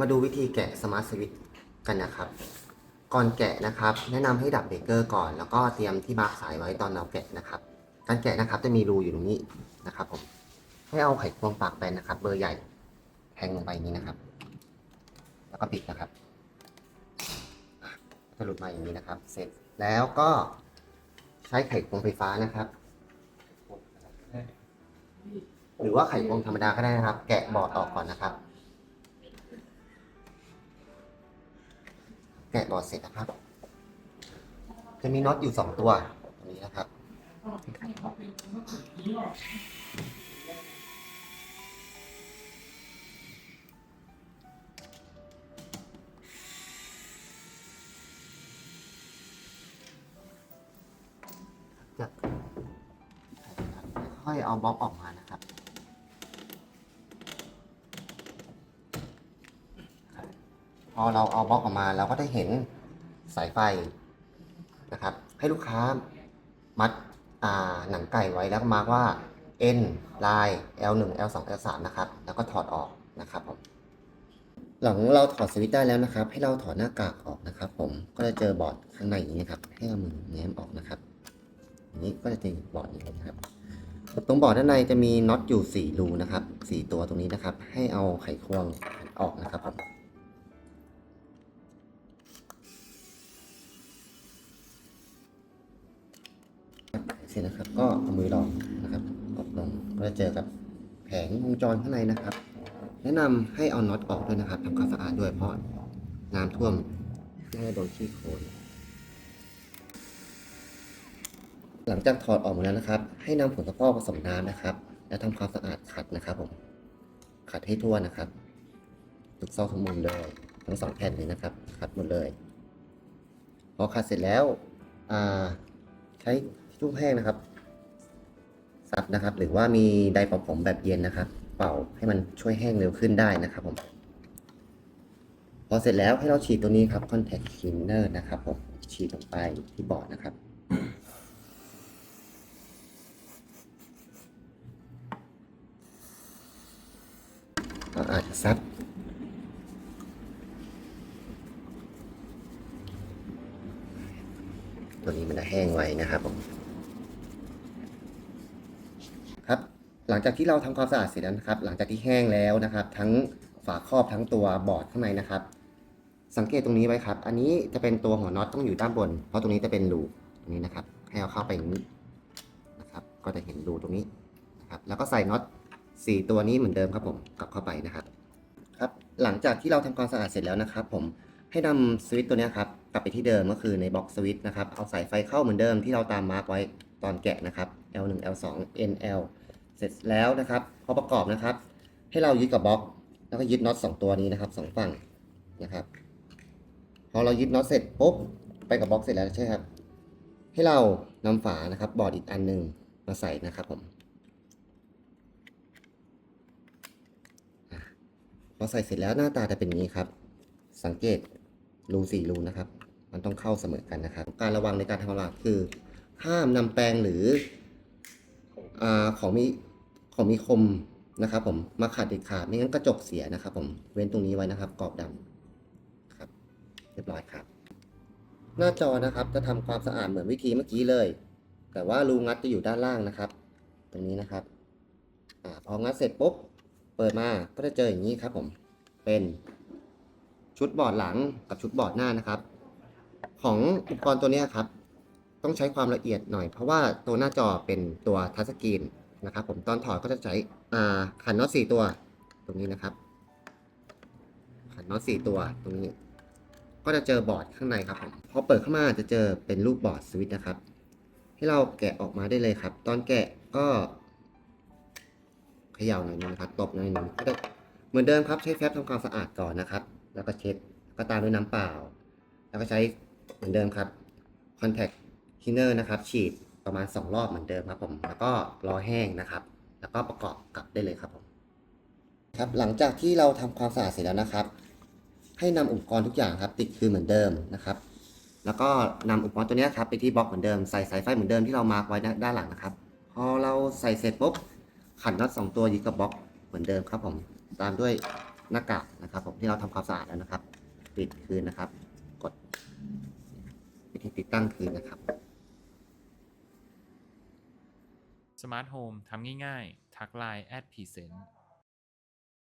มาดูวิธีแกะสมาร์ทสวิตกันนะครับ ก่อนแกะนะครับ แนะนำให้ดับเบรกเกอร์ก่อน แล้วก็เตรียมที่มาร์คสายไว้ตอนเราแกะนะครับ การแกะนะครับจะมีรูอยู่ตรงนี้นะครับผมให้เอาไขควงปากแบนนะครับ เบอร์ใหญ่แทงลงไปนี้นะครับ แล้วก็ปิดนะครับจะหลุดมาอย่างนี้นะครับ เสร็จแล้วก็ใช้ไขควงไฟฟ้านะครับ หรือว่าไขควงธรรมดาก็ได้นะครับ แกะบาะออกก่อนนะครับ อร์ดเสร็จนะครับ จะมีน็อตอยู่สองตัวตรงนี้นะครับ จะค่อยเอาบล็อกออกมานะครับ พอเราเอาบล็อกออกมาเราก็ได้เห็นสายไฟนะครับ ให้ลูกค้ามัดหนังไก่ไว้แล้วมาร์กว่า N ลาย L1 L2 L3 นะครับ แล้วก็ถอดออกนะครับผมหลังเราถอดสวิตช์ได้แล้วนะครับ ให้เราถอดหน้ากากออกนะครับ ผมก็จะเจอบอร์ดข้างในอย่างนี้นะครับ ให้เอามือแง้มออกนะครับอย่างนี้ก็จะเจอบอร์ดอย่างนี้นะครับตรงบอร์ดด้านในจะมีน็อตอยู่4รูนะครับ4ตัวตรงนี้นะครับ ให้เอาไขควงออกนะครับผม นะครับก็เอามือลองนะครับกดลงก็จะเจอกับแผงวงจรข้างในนะครับ แนะนำให้เอาน็อตออกด้วยนะครับทำความสะอาดด้วยเพราะน้ำท่วมไม่ให้โดนขี้โคลนหลังจากถอดออกหมดแล้วนะครับ ให้นำผงซักฟอกผสมน้ำนะครับ และทำความสะอาดขัดนะครับผมขัดให้ทั่วนะครับทุกซอกทุกมุมเลยทั้งสองแผ่นเลยนะครับขัดหมดเลยพอขัดเสร็จแล้วใช้ ทิชชู่แห้งนะครับซับนะครับ หรือว่ามีไดร์เป่าผมแบบเย็นนะครับ เป่าให้มันช่วยแห้งเร็วขึ้นได้นะครับผมพอเสร็จแล้วให้เราฉีดตัวนี้ครับ contact cleaner นะครับผมฉีดลงไปที่บอร์ดนะครับก็อาจจะซับตัวนี้มันจะแห้งไวนะครับผม ครับ หลังจากที่เราทำความสะอาดเสร็จแล้วนะครับ หลังจากที่แห้งแล้วนะครับ ทั้งฝาครอบทั้งตัวบอร์ดข้างในนะครับ สังเกตตรงนี้ไว้ครับ อันนี้จะเป็นตัวหัวน็อตต้องอยู่ด้านบน เพราะตรงนี้จะเป็นรูตรงนี้นะครับ ให้เอาเข้าไปอย่างนี้นะครับ ก็จะเห็นรูตรงนี้นะครับ แล้วก็ใส่น็อตสี่ตัวนี้เหมือนเดิมครับผมกลับเข้าไปนะครับ ครับ หลังจากที่เราทำความสะอาดเสร็จแล้วนะครับ ผมให้นำสวิตช์ตัวนี้ครับกลับไปที่เดิมก็คือในบล็อกสวิตช์นะครับ เอาสายไฟเข้าเหมือนเดิมที่เราตามมาร์กไว้ตอนแกะนะครับ L1 L2 NL เสร็จแล้วนะครับพอประกอบนะครับ ให้เรายึดกับบล็อก แล้วก็ยึดน็อตสองตัวนี้นะครับสองฝั่งนะครับ พอเรายึดน็อตเสร็จปุ๊บไปกับบล็อกเสร็จแล้วใช่ครับ ให้เรานำฝานะครับ บอร์ดอีกอันหนึ่งมาใส่นะครับผมพอใส่เสร็จแล้วหน้าตาจะเป็นอย่างนี้ครับ สังเกตรูสี่รูนะครับ มันต้องเข้าเสมอกันนะครับ การระวังในการทำตลาดคือ ห้ามนำแปรงหรืออาของมี ของมีคมนะครับ ผมมาขัดเด็ดขาดไม่งั้นกระจกเสียนะครับ ผมเว้นตรงนี้ไว้นะครับ กรอบดำครับ เรียบร้อยครับ หน้าจอนะครับจะทำความสะอาดเหมือนวิธีเมื่อกี้เลย แต่ว่ารูงัดจะอยู่ด้านล่างนะครับ ตรงนี้นะครับอาพองัดเสร็จปุ๊บเปิดมาก็จะเจออย่างนี้ครับ ผม เป็นชุดบอร์ดหลังกับชุดบอร์ดหน้านะครับ ของอุปกรณ์ตัวนี้ครับ ต้องใช้ความละเอียดหน่อย เพราะว่าตัวหน้าจอเป็นตัวทัชสกรีน นะครับผมตอนถอดก็จะใช้ขันน็อตสี่ตัว ตรงนี้นะครับ ขันน็อตสี่ตัวตรงนี้ ก็จะเจอบอร์ดข้างในครับผมพอเปิดเข้ามาจะเจอเป็นรูปบอร์ดสวิตช์นะครับ ให้เราแกะออกมาได้เลยครับ ตอนแกะก็เขย่าหน่อยนึงนะครับตบหน่อยนึงก็ได้เหมือนเดิมครับใช้แฟบทำความสะอาดก่อนนะครับ แล้วก็เช็ดก็ตามด้วยน้ำเปล่า แล้วก็ใช้เหมือนเดิมครับ contact cleaner นะครับ ฉีด ประมาณ 2 รอบเหมือนเดิมครับผม แล้วก็รอแห้งนะครับ แล้วก็ประกอบกลับได้เลยครับผม ครับหลังจากที่เราทำความสะอาดเสร็จแล้วนะครับ ให้นำอุปกรณ์ทุกอย่างครับ ติดคือเหมือนเดิมนะครับ แล้วก็นำอุปกรณ์ตัวนี้ครับไปที่บล็อกเหมือนเดิมใส่สายไฟเหมือนเดิมที่เรามาร์กไว้ด้านหลังนะครับ พอเราใส่เสร็จปุ๊บขันน็อตสองตัวยึดกับบล็อกเหมือนเดิมครับผมตามด้วยหน้ากากนะครับ ผมที่เราทำความสะอาดแล้วนะครับ ปิดคืนนะครับ กดไปที่ติดตั้งคืนนะครับ สมาร์ทโฮมทำง่ายๆ ทักไลน์แอดพีเซน